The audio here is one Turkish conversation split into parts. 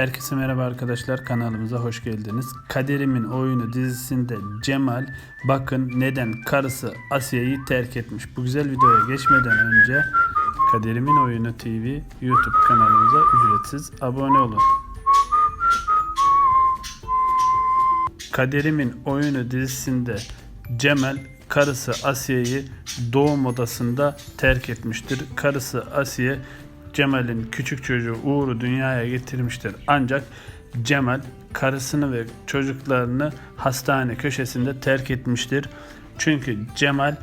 Herkese merhaba arkadaşlar kanalımıza hoş geldiniz. Kaderimin Oyunu dizisinde Cemal bakın neden karısı Asiye'yi terk etmiş. Bu güzel videoya geçmeden önce Kaderimin Oyunu TV YouTube kanalımıza ücretsiz abone olun. Kaderimin Oyunu dizisinde Cemal karısı Asiye'yi doğum odasında terk etmiştir. Karısı Asiye Cemal'in küçük çocuğu Uğur'u dünyaya getirmiştir. Ancak Cemal karısını ve çocuklarını hastane köşesinde terk etmiştir. Çünkü Cemal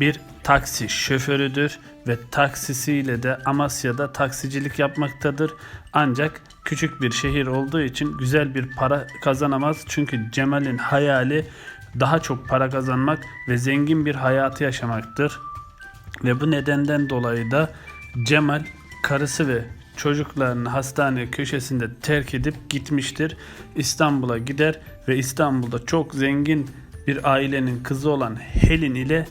bir taksi şoförüdür ve taksisiyle de Amasya'da taksicilik yapmaktadır. Ancak küçük bir şehir olduğu için güzel bir para kazanamaz. Çünkü Cemal'in hayali daha çok para kazanmak ve zengin bir hayatı yaşamaktır. Ve bu nedenden dolayı da Cemal karısı ve çocuklarını hastane köşesinde terk edip gitmiştir. İstanbul'a gider ve İstanbul'da çok zengin bir ailenin kızı olan Helin ile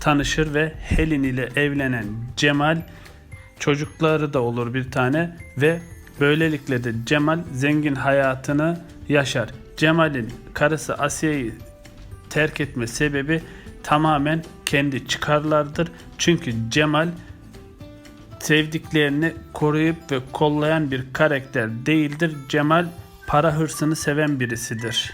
tanışır ve Helin ile evlenen Cemal çocukları da olur bir tane ve böylelikle de Cemal zengin hayatını yaşar. Cemal'in karısı Asiye'yi terk etme sebebi tamamen kendi çıkarlardır. Çünkü Cemal sevdiklerini koruyup ve kollayan bir karakter değildir. Cemal para hırsını seven birisidir.